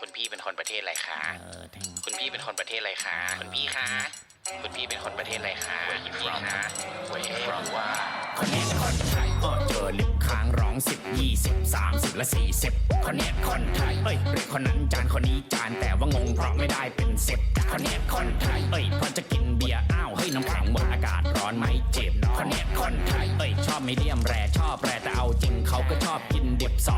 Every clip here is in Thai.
คุณพี่เป็นคนประเทศอะไรคะเออแทงคุณพี่เป็นคนประเทศอะไรคะคุณพี่คะคุณพี่เป็นคนประเทศอะไรคะคุณพี่คะเว้ยว่าคนเนี้ยคนไทยเออเจอลิฟต์ค้างร้องสิบยี่สิบสามสิบและสี่สิบคนเนี้ยคนไทยเอ้ยเรียกคนนั้นจานคนนี้จานแต่ว่างงเพราะไม่ได้เป็นสิบคนเนี้ยคนไทยเอ้ยเพราะจะกินเบียร์อ้าวเฮ้ยน้ำแข็งหมดอากาศร้อนไหมเจ็บคนเนี้ยคนไทยเอ้ยชอบมีเดียมแรชอบแรแต่เอาจริงเขาก็ชอบกินดิบซอย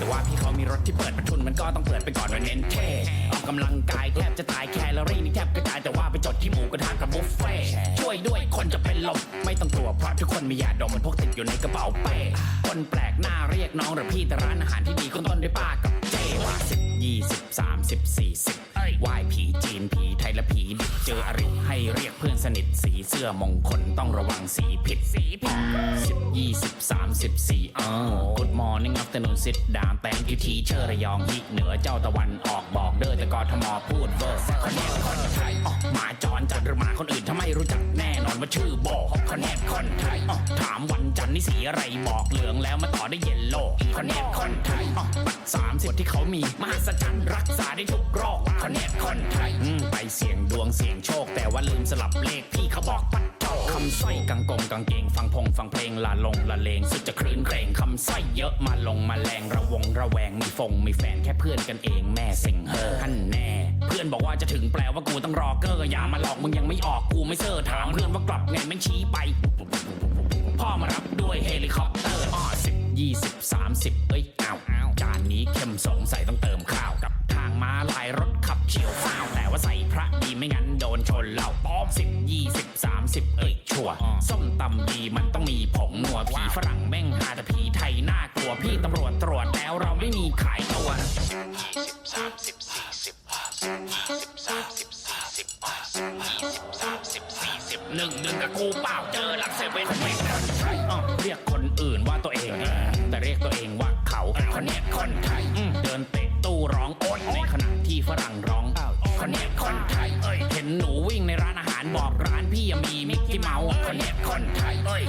แต่ว่าพี่เขามีรถที่เปิดประทุนมันก็ต้องเปิดไปก่อนว่าเน้นเท่ออกกำลังกายแทบจะตายแคลอรี่นี่แทบกระจายแต่ว่าไปจดที่หมูกระทะกับบุฟเฟ่ช่วยด้วยคนจะเป็นลมไม่ต้องกลัวเพราะทุกคนมียาดมมันพกติดอยู่ในกระเป๋าเป้คนแปลกหน้าเรียกน้องหรือพี่แต่ร้านอาหารที่ดีขึ้นต้นด้วยป้ากับเจว่าสิบยี่สิบสามสิบสี่สิบไหว้ผีจีนผีไทยและผีดิบเจออริให้เรียกเพื่อน สนิทสีเสื้อมงคลต้องระวังสีผิดสีผิดสิบยี่สิบสามสิบสี่อ๋อ Good morning afternoon sit down thank you teacher ระยองฮิเหนือเจ้าตะวันออกบอกเด้อแต่กอทมพูดเวอร์คนเนี้ยคนไทยอ๋อหมาจรจัดหรือหมาคนอื่นถ้าไมรู้จักแน่นอนว่าชื่อโบคนเนี้ยคนไทยอ๋อถามวันจันทร์นี่สีอะไรบอกเหลืองแล้วมาต่อได้วยเยลโล่คนเนี้ยคนไทยอ๋อบัตรสามสิบที่เขามีมหัศจรรย์รักษาได้ทุกโรคคนเนี้ยคนไทยอืมไปเสี่ยงดวงเสี่ยงโชคแต่ว่า สลับเลขพี่เขาบอกปัดโจคำสร้อยกังกงกางเกง ฟังพงฟังเพลงละลงละเลงสุดจะคลื่นเครงคำสร้อยเยอะมาลงมาแรงระวงระแวงมีฟงมีแฟนแค่เพื่อนกันเองแม่สิงเฮอท่านแน่เพื่อนบอกว่าจะถึงแปลว่ากูต้องรอเกอร์อย่ามาหลอกมึงยังไม่ออกกูไม่เซอร์ถามเพื่อนว่ากลับไงแม่งชี้ไปพ่อมารับด้วยเฮลิคอปเตอร์อ้อสิบยี่สิบสามสิบเอ้ยอ้าวอ้าจานนี้เข้มสงสัยต้องเติมข้าวกับทางม้าลายรถขับเฉียวฟ้าวแต่ว่าใส่พระดีไม่งั้น นชนเหล่าป้อมสิบยี่สิบสามสิบเอ้ยชัวร์ส้มตำดีมันต้องมีผงนัวผีฝรั่งแม่งหาแต่ผีไทยน่ากลัวพี่ตำรวจตรวจแล้วเราไม่มีขายตัวยี่สิบสามสิบสี่สิบยี่สิบสามสิบสี่สิบยี่สิบสามสิบสี่สิบหนึ่งหนึ่งกับกูเปล่าเจอหลักเซเว่นไม่คนไทยอ้อเรียกคน หนูวิ่งในร้านอาหารบอกร้านพี่ยังมีมิกกี้เมาส์คนเด็ดคนไทย